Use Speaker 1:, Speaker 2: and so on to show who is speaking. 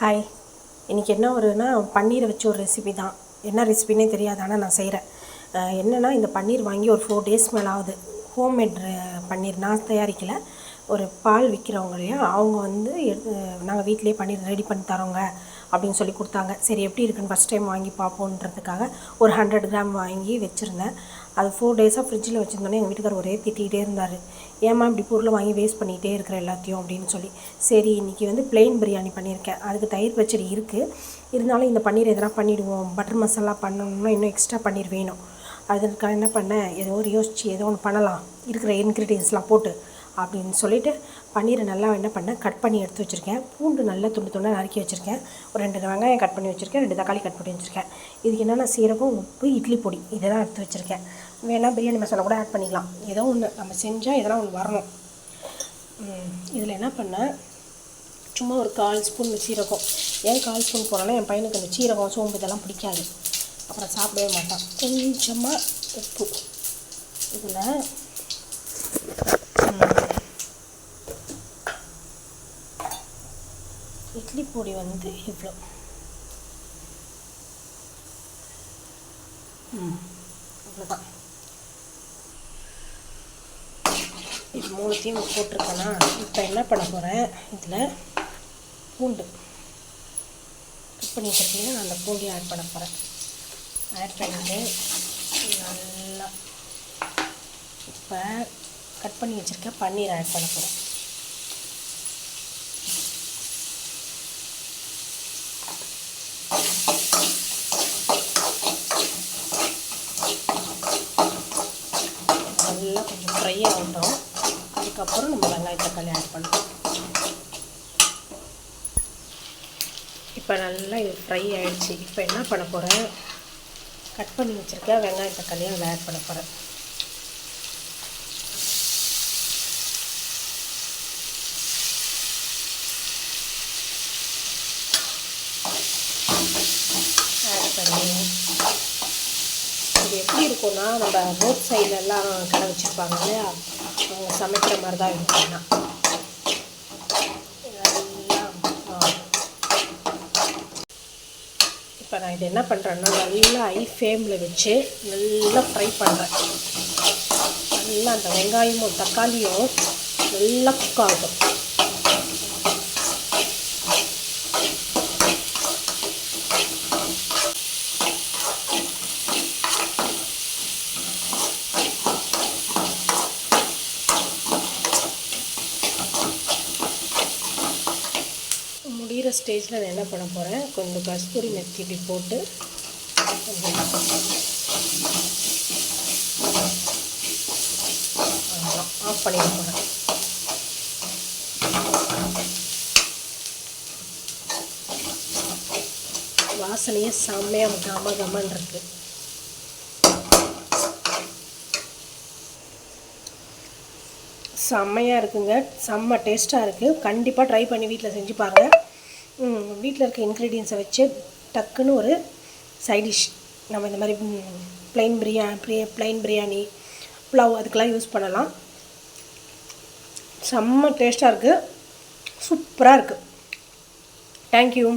Speaker 1: Hi இன்றைக்கி என்ன ஒருனா பன்னீரை வச்சு ஒரு ரெசிபி தான். என்ன ரெசிபினே தெரியாது ஆனால் நான் செய்கிறேன் என்னென்னா இந்த பன்னீர் வாங்கி ஒரு ஃபோர் டேஸ் மேலே ஆகுது ஹோம்மேட் பன்னீர் நான் தயாரிக்கலை. ஒரு பால் விற்கிறவங்க இல்லையா அவங்க வந்து எடுத்து நாங்கள் வீட்டிலேயே பண்ணி ரெடி பண்ணி தரோங்க அப்படின்னு சொல்லி கொடுத்தாங்க. சரி எப்படி இருக்குன்னு ஃபஸ்ட் டைம் வாங்கி பார்ப்போன்றதுக்காக ஒரு ஹண்ட்ரட் கிராம் வாங்கி வச்சுருந்தேன். அது ஃபோர் டேஸாக ஃப்ரிட்ஜில் வச்சுருந்தோன்னே எங்கள் வீட்டுக்கார் ஒரே திட்டிகிட்டே இருந்தார். ஏமா இப்படி பொருளை வாங்கி வேஸ்ட் பண்ணிகிட்டே இருக்கிற எல்லாத்தையும் அப்படின்னு சொல்லி. சரி இன்றைக்கி வந்து பிளெயின் பிரியாணி பண்ணியிருக்கேன். அதுக்கு தயிர் பச்சடி இருக்குது இருந்தாலும் இந்த பன்னீர் எதனா பண்ணிவிடுவோம் பட்டர் மசாலா பண்ணணும்னா இன்னும் எக்ஸ்ட்ரா பன்னீர் வேணும். அதுக்காக என்ன பண்ணேன் ஏதோ ஒரு யோசிச்சு ஏதோ ஒன்று பண்ணலாம். இருக்கிற இன்க்ரீடியன்ஸ்லாம் போட்டு அப்படின்னு சொல்லிவிட்டு பன்னீரை நல்லா என்ன பண்ணேன் கட் பண்ணி எடுத்து வச்சுருக்கேன். பூண்டு நல்லா துண்டு துண்டாக நறுக்கி வச்சுருக்கேன். ஒரு ரெண்டு வெங்காயம் கட் பண்ணி வச்சுருக்கேன் ரெண்டு தக்காளி கட் பண்ணி வச்சுருக்கேன். இதுக்கு என்னென்ன சீரகம் உப்பு இட்லி பொடி இதை தான் எடுத்து வச்சுருக்கேன். வேணால் பிரியாணி மசாலா கூட ஆட் பண்ணிக்கலாம். ஏதோ ஒன்று நம்ம செஞ்சால் இதெல்லாம் ஒன்று வரணும். இதில் என்ன பண்ணேன் சும்மா ஒரு கால் ஸ்பூன் சீரகம். ஏன் கால் ஸ்பூன் போனோன்னா என் பையனுக்கு அந்த சீரகம் சோம்பு இதெல்லாம் பிடிக்காது. அப்புறம் சாப்பிடவே மாட்டான். கொஞ்சமாக உப்பு. இதில் இட்லி பொடி வந்து இவ்வளோ ம் அவ்வளோதான் இது மூணுத்தையும் போட்டிருக்கேனா? இப்போ என்ன பண்ண போகிறேன் இதில் பூண்டு. கட் பண்ணி வச்சுருக்கீங்க அந்த பூண்டையும் ஆட் பண்ண போகிறேன் ஆட் பண்ணிட்டு நல்லா இப்போ கட் பண்ணி வச்சுருக்க பன்னீர் ஆட் பண்ண போகிறேன் நல்லா கொஞ்சம் ஃப்ரை ஆகட்டும் அதுக்கப்புறம் நம்ம வெங்காய தக்காளி ஆட் பண்ணுறோம் இப்போ நல்லா இது ஃப்ரை ஆகிடுச்சு இப்போ என்ன பண்ண போகிறேன் கட் பண்ணி வச்சுருக்கேன் வெங்காய தக்காளியும் அதில் ஆட் பண்ண போகிறேன் ஆட் பண்ணி இது எப்படி இருக்கும்னா நம்ம ரோட் சைட்லலாம் கடை வச்சுருப்பாங்க இல்லையா? அவங்க சமைக்கிற மாதிரி தான் இருக்கும்னா இப்போ நான் இது என்ன பண்ணுறேன்னா நல்லா ஐ ஃப்ளேமில் வச்சு நல்லா ஃப்ரை பண்ணுறேன் நல்லா அந்த வெங்காயமும் தக்காளியும் நல்லா குக் ஆகும் முடிகிற ஸ்டேஜில் நான் என்ன பண்ண போகிறேன் கொஞ்சம் கஸ்தூரி மெத்தி இப்படி போட்டு ஆஃப் பண்ணிட போகிறேன் வாசனையே செம்மையாக கம கமன் இருக்குது செம்மையாக இருக்குங்க. செம்ம டேஸ்ட்டாக இருக்குது கண்டிப்பாக ட்ரை பண்ணி வீட்டில் செஞ்சு பாருங்கள் வீட்டில் இருக்க இன்க்ரீடியன்ஸை வச்சு டக்குன்னு ஒரு சைடிஷ் நம்ம இந்த மாதிரி ப்ளைன் பிரியா ப்ளைன் பிரியாணி புலாவ் அதுக்கெலாம் யூஸ் பண்ணலாம். செம்ம டேஸ்ட்டாக இருக்குது சூப்பராக இருக்குது தேங்க்யூ